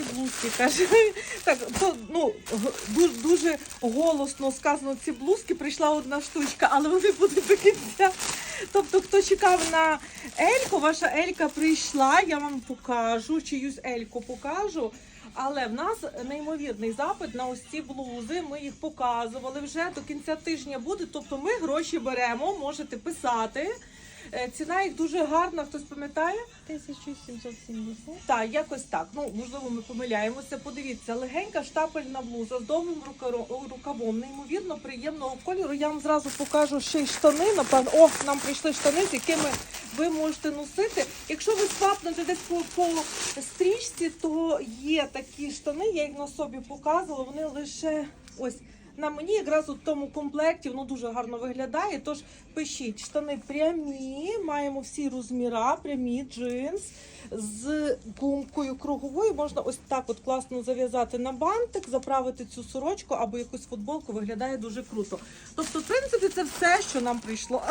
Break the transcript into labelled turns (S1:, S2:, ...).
S1: блузки. Каже, так, то, ну, дуже, дуже голосно сказано ці блузки. Прийшла одна штучка, але вони будуть до кінця. Тобто, хто чекав на Ельку, ваша Елька прийшла, я вам покажу, чиюсь Ельку покажу. Але в нас неймовірний запит на ось ці блузи. Ми їх показували вже до кінця тижня буде. Тобто ми гроші беремо, можете писати. Е, Ціна їх дуже гарна, хтось пам'ятає?
S2: 1770.
S1: Так, якось так. Ну, можливо, ми помиляємося. Подивіться, легенька штапельна блуза з довгим рукавом, неймовірно приємного кольору. Я вам зразу покажу ще й штани. Напевно, о, нам прийшли штани, з якими ви можете носити. Якщо ви свапнете десь по, по стрічці, то є такі штани, я їх на собі показувала. Вони лише ось. На мені якраз у тому комплекті воно дуже гарно виглядає. Тож пишіть штани прямі, маємо всі розміра, прямі джинс з гумкою круговою. Можна ось так от класно зав'язати на бантик, заправити цю сорочку або якусь футболку. Виглядає дуже круто. Тобто, в принципі, це все, що нам прийшло.